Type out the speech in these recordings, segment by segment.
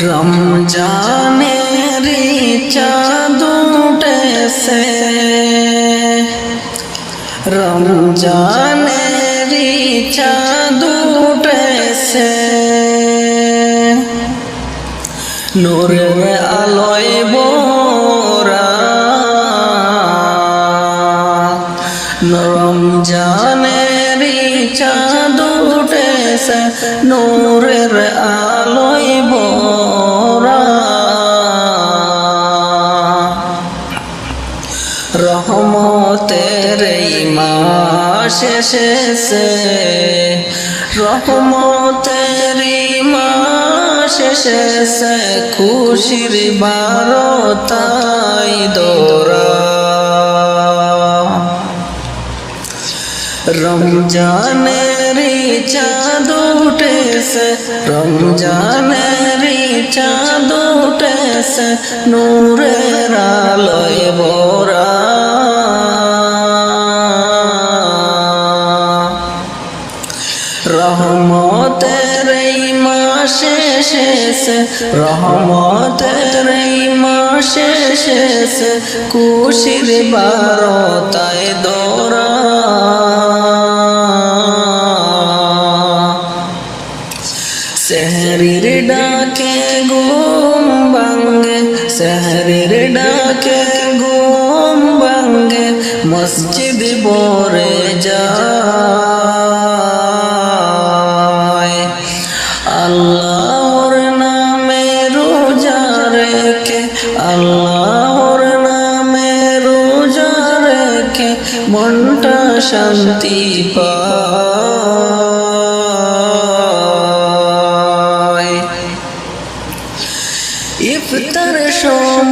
রমজানের চাঁদ উঠেছে। রমজানের চাঁদ উঠেছে। নূরের আলোয় বোরা রমজানের চাঁদ উঠেছে, নূরের আলোয় বোরা রহমতের মাস এসেছে, রহমতের মাস এসেছে, খুশির বারতাই দোরা। রমজানের চাঁদ উঠেছে, রমজানের চাঁদ উঠেছে, নূরের আলোয় বোরা রহমতের এই মাসে শেষে রহমতের এই মাসে খুশির বারতায় দোরা ডাকে ঘুম ভাঙ্গে শহরের ডাকে ঘুম ভাঙ্গে মসজিদ বরে যায়। আল্লাহর নামে রোজা রেখে, আল্লাহর নামে রোজা রেখে মনটা শান্তি পায়।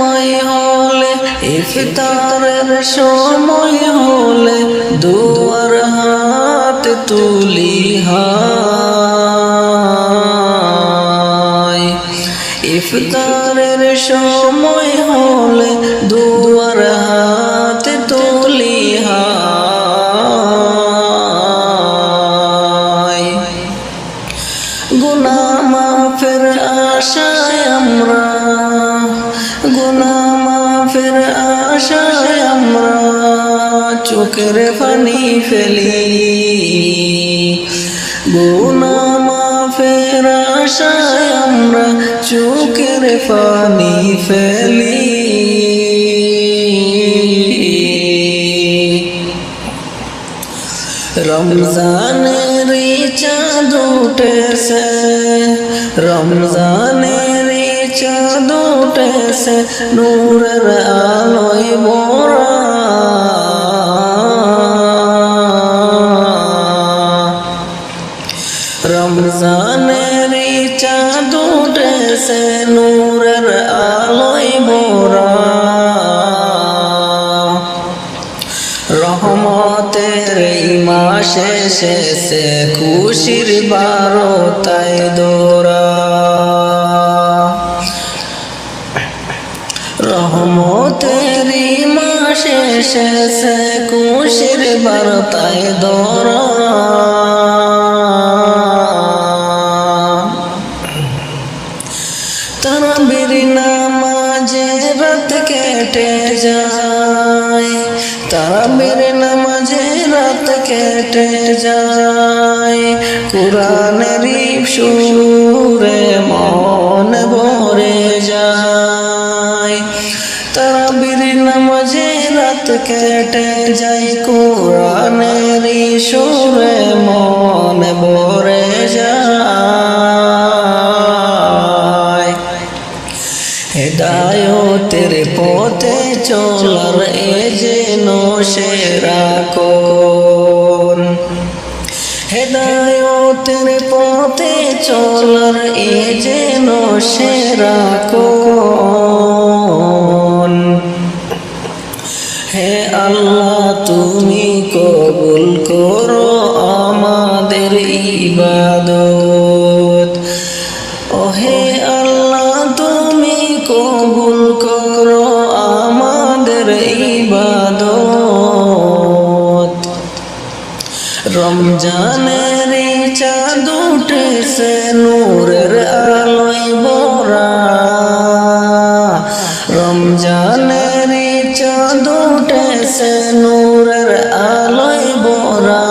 সময় হলে, ইফতারের সময় হলে দুয়ার হাত তুলি হায়। ইফতারের সময় হলে দুয়ার হাত তুলি হায়। গুনা মাফের আশায় আমরা চোখের পানি ফেলি। গুনা মাফের আশায় আমরা চোখের পানি ফেলি। রমজানের চাঁদ উঠেছে, রমজানের চাঁদ উঠেছে, নূরের আলোয় মোরা রমজানের চাঁদ উঠেছে নূরের আলোয় মোরা। রহমতের এই মাসে শেষে খুশির বারোতায় দোরা। রহমতের এই মাসে শেষে খুশির বারোতায় দোরা। তারাবির নামাজে রাত কেটে যায়। তারাবির নামাজে রাত কেটে যায়। কোরআনের সুরে মন ভরে যায়। তারাবির নামাজে রাত কেটে যায়। কোরআনের সুরে মন ভরে যায়। হেদায়তের পথে চলার এ যেন সেরা কোন হেদায়তের পথে চলার এ যেন সেরা কোন হে আল্লাহ, তুমি কবুল করো আমাদের ইবাদত। ইবাদত। রমজানের চাঁদ উঠেছে, নূরের আলোয় বল ভরা। রমজানের চাঁদ উঠেছে, নূরের আলোয় ভরা।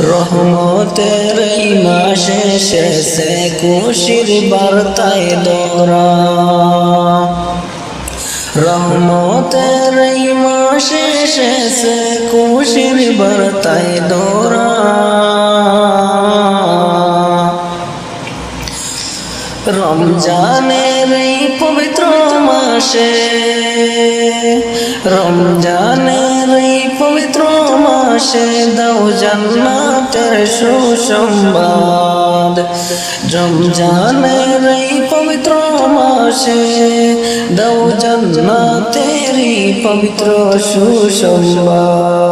রহমতের মাসে শেষে খুশির বার্তায় দোরা রহমতের এই মাসে শেষে খুশির বার্তায় দোরা রমজানের এই পবিত্র মাসে রমজানের এই পবিত্র মাসে দাও জান্নাতের সুসংবাদ। রমজানের এই পবিত্র মাসে দাও জান্নাতেরই পবিত্র সুসংবাদ।